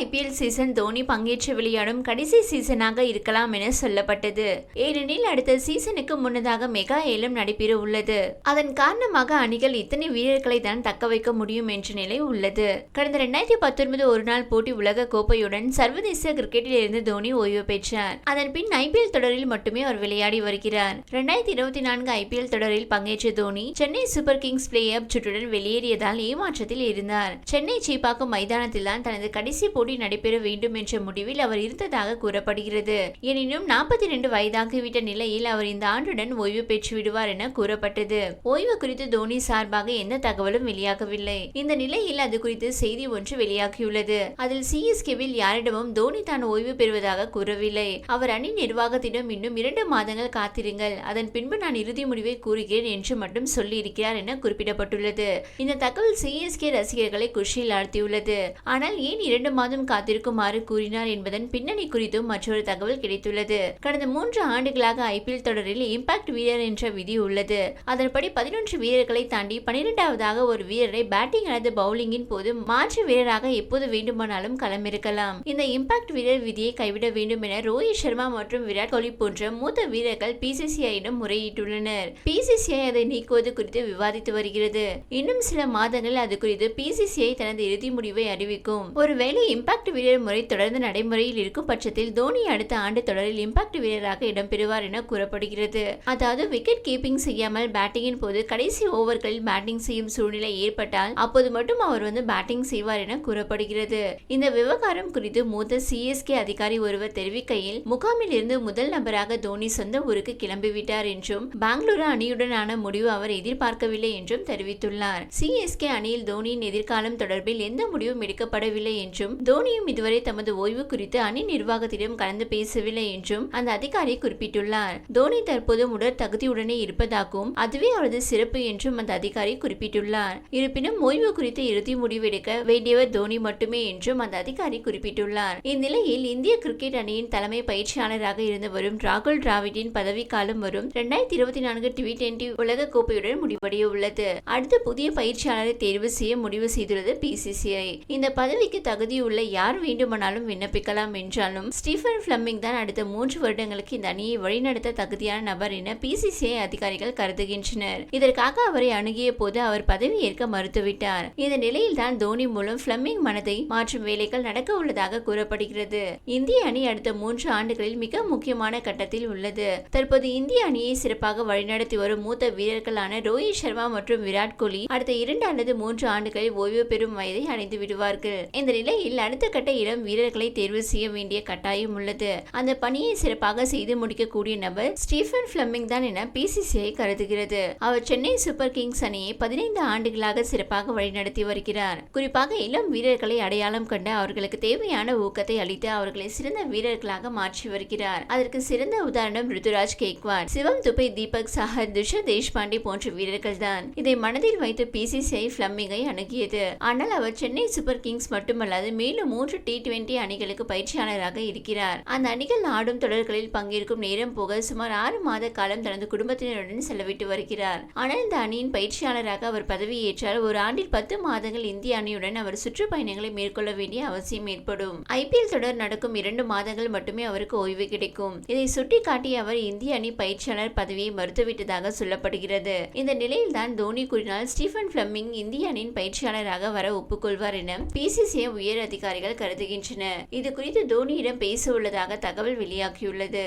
IPL season Dhoni பங்கேற்று விளையாடும் கடைசி சீசனாக இருக்கலாம் என சொல்லப்பட்டது. ஏனெனில் அடுத்த சீசனுக்கு முன்னதாக மெகா ஏலம் நடைபெற உள்ளது. அதன் காரணமாக அணிகள் இத்தனை வீரர்களை தான் தக்க வைக்க முடியும் என்ற நிலை உள்ளது. கடந்த இரண்டாயிரத்தி பத்தொன்பது ஒருநாள் போட்டி உலக கோப்பையுடன் சர்வதேச கிரிக்கெட்டில் இருந்து தோனி ஓய்வு பெற்றார். அதன் பின் ஐபிஎல் தொடரில் மட்டுமே அவர் விளையாடி வருகிறார். இரண்டாயிரத்தி இருபத்தி நான்கு ஐபிஎல் தொடரில் பங்கேற்ற Dhoni Chennai Super Kings playoff சுற்றுடன் வெளியேறியதால் ஏமாற்றத்தில் இருந்தார். சென்னை சீப்பாக்கம் மைதானத்தில் தான் தனது கடைசி போட்டி நடைபெற வேண்டும் என்ற முடிவில் அவர் இருந்ததாக கூறப்படுகிறது. எனினும் நாற்பத்தி ரெண்டு வயதாகிவிட்ட நிலையில் அவர் இந்த ஆண்டுடன் ஓய்வு பெற்று விடுவார் என கூறப்பட்டது. ஓய்வு குறித்து தோனி சார்பாக எந்த தகவலும் வெளியாகவில்லை. இந்த நிலையில் அது குறித்து செய்தி ஒன்று வெளியாகியுள்ளது. அதில் சிஎஸ்கேவில் யாரிடமும் தோனி தான் ஓய்வு பெறுவதாக கூறவில்லை. அவர் அணி நிர்வாகத்திடம் இன்னும் இரண்டு மாதங்கள் காத்திருங்கள். அதன் பின்பு நான் இறுதி முடிவை கூறுகிறேன் என்று மட்டும் சொல்லியிருக்கிறார் என குறிப்பிடப்பட்டுள்ளது. இந்த தகவல் சிஎஸ்கே ரசிகர்களை குஷியில் ஆழ்த்தியுள்ளது. ஆனால் ஏன் இரண்டு மாதம் காத்திருக்குமாறு கூறினார் என்பதன் பின்னணி குறித்தும் மற்றொரு தகவல் கிடைத்துள்ளது. கடந்த மூன்று ஆண்டுகளாக ஐபிஎல் தொடரில் இம்பாக்ட் வீரர் என்ற விதி உள்ளது. அதன்படி பதினொன்று வீரர்களை தாண்டி பனிரெண்டாவதாக ஒரு வீரரை பேட்டிங் அல்லது பவுலிங்கின் போது மாற்று வீரராக எப்போது வேண்டுமானாலும் களமிருக்கலாம் இந்த இம்பாக்ட் வீரர் விதியை கைவிட வேண்டும் என ரோஹித் சர்மா மற்றும் விராட் கோலி போன்ற மூத்த வீரர்கள் பிசிசிஐயிடம் முறையிட்டுள்ளனர். பிசிசிஐ அதை நீக்குவது குறித்து விவாதித்து வருகிறது. இன்னும் சில மாதங்கள் அது குறித்து பிசிசிஐ தனது இறுதி முடிவை அறிவிக்கும். ஒருவேளை இம்பாக்ட் வீரர் முறை தொடர்ந்து நடைமுறையில் இருக்கும் பட்சத்தில் தோனி அடுத்த ஆண்டு தொடரில் இம்பாக்ட் வீரராக இடம்பெறுவார் என கூறப்படுகிறது. அதாவது விக்கெட் கீப்பிங் செய்யாமல் பேட்டிங்கின் போது கடைசி ஓவர்களில் பேட்டிங் செய்யும் சூழ்நிலை ஏற்பட்டால் அப்போது மட்டும் அவர் வந்து பேட்டிங் செய்வார் என கூறப்படுகிறது. இந்த விவகாரம் குறித்து மூத்த சிஎஸ்கே அதிகாரி ஒருவர் தெரிவிக்கையில் முகாமில் இருந்து முதல் நபராக தோனி சொந்த ஊருக்கு கிளம்பிவிட்டார் என்றும் பெங்களூரு அணியுடனான முடிவு அவர் எதிர்பார்க்கவில்லை என்றும் தெரிவித்துள்ளார். சிஎஸ்கே அணியில் தோனியின் எதிர்காலம் தொடர்பில் எந்த முடிவும் எடுக்கப்படவில்லை என்றும் தோனியும் இதுவரை தமது ஓய்வு குறித்து அணி நிர்வாகத்திடம் கலந்து பேசவில்லை என்றும் அந்த அதிகாரி குறிப்பிட்டுள்ளார். தோனி தற்போது உடல் தகுதியுடனே இருப்பதாகவும் அதுவே அவரது சிறப்பு என்றும் அந்த அதிகாரி குறிப்பிட்டுள்ளார். இருப்பினும் ஓய்வு குறித்து இறுதி முடிவெடுக்க வேண்டியவர் தோனி மட்டுமே என்றும் அந்த அதிகாரி குறிப்பிட்டுள்ளார். இந்நிலையில் இந்திய கிரிக்கெட் அணியின் தலைமை பயிற்சியாளராக இருந்து வரும் ராகுல் டிராவிடின் பதவிக்காலம் வரும் இரண்டாயிரத்தி இருபத்தி நான்கு டி டுவெண்டி உலக கோப்பையுடன் முடிவடைய உள்ளது அடுத்த புதிய பயிற்சியாளரை தேர்வு செய்ய முடிவு செய்துள்ளது பிசிசிஐ இந்த பதவிக்கு தகுதியுள்ள யார் வேண்டுமானாலும் விண்ணப்பிக்கலாம் என்றாலும் ஸ்டீஃபன் பிளம்மிங் தான் அடுத்த மூன்று வருடங்களுக்கு இந்த அணியை வழிநடத்த தகுதியான நபர் என பிசிசிஐ அதிகாரிகள் கருதுகின்றனர். இதற்காக அவரை அணுகிய போது அவர் பதவி ஏற்க மறுத்துவிட்டார். இந்த நிலையில் தான் தோனி மூலம் பிளம்மிங் மனதை மாற்றும் வேலைகள் நடக்க உள்ளதாக கூறப்படுகிறது. இந்திய அணி அடுத்த மூன்று ஆண்டுகளில் மிக முக்கியமான கட்டத்தில் உள்ளது. தற்போது இந்திய அணியை சிறப்பாக வழிநடத்தி வரும் மூத்த வீரர்களான ரோஹித் சர்மா மற்றும் விராட் கோலி அடுத்த இரண்டு அல்லது மூன்று ஆண்டுகளில் ஓய்வு பெறும் வயதை அடைந்து விடுவார்கள் இந்த நிலையில் அடுத்த கட்ட இளம் வீரர்களை தேர்வு செய்ய வேண்டிய கட்டாயம் உள்ளது. அந்த பணியை சிறப்பாக செய்து முடிக்கக்கூடிய நபர் ஸ்டீஃபன் பிளம்மிங் தான் என பிசிசிஐ கருதுகிறது. அவர் சென்னை சூப்பர் கிங்ஸ் அணியை பதினைந்து ஆண்டுகளாக சிறப்பாக வழிநடத்தி வருகிறார். குறிப்பாக இளம் வீரர்களை அடையாளம் கண்டு அவர்களுக்கு தேவையான ஊக்கத்தை அளித்து அவர்களை சிறந்த வீரர்களாக மாற்றி வருகிறார். அதற்கு சிறந்த உதாரணம் ருதுராஜ் கேக்வார் சிவம் துபை தீபக் சாஹர் துஷர் தேஷ்பாண்டே போன்ற வீரர்கள் தான். இதை மனதில் வைத்து பிசிசிஐ பிளம்மிங்கை அணுகியது. ஆனால் அவர் சென்னை சூப்பர் கிங்ஸ் மட்டுமல்லாது மேலும் மூன்று டி டுவெண்டி அணிகளுக்கு பயிற்சியாளராக இருக்கிறார். அந்த அணிகள் ஆடும் தொடர்களில் பங்கேற்கும் நேரம் போக சுமார் ஆறு மாத காலம் தனது குடும்பத்தினருடன் செலவிட்டு வருகிறார். ஆனால் இந்த அணியின் பயிற்சியாளராக அவர் பதவியேற்றால் ஒரு ஆண்டில் பத்து மாதங்கள் இந்திய அணியுடன் அவர் சுற்றுப்பயணங்களை மேற்கொள்ள வேண்டிய அவசியம் ஏற்படும். ஐபிஎல் தொடர் நடக்கும் இரண்டு மாதங்கள் மட்டுமே அவருக்கு ஓய்வு கிடைக்கும். இதை சுட்டிக்காட்டிய அவர் இந்திய அணி பயிற்சியாளர் பதவியை மறுத்துவிட்டதாக சொல்லப்படுகிறது. இந்த நிலையில்தான் தோனி கூறினால் ஸ்டீஃபன் பிளம்மிங் இந்திய அணியின் பயிற்சியாளராக வர ஒப்புக்கொள்வார் என பிசிசிஐ உயர் அதிகாரி அதிகாரிகள் கருதுகின்றனர் இது குறித்து தோனியிடம் பேச உள்ளதாக தகவல் வெளியாகியுள்ளது.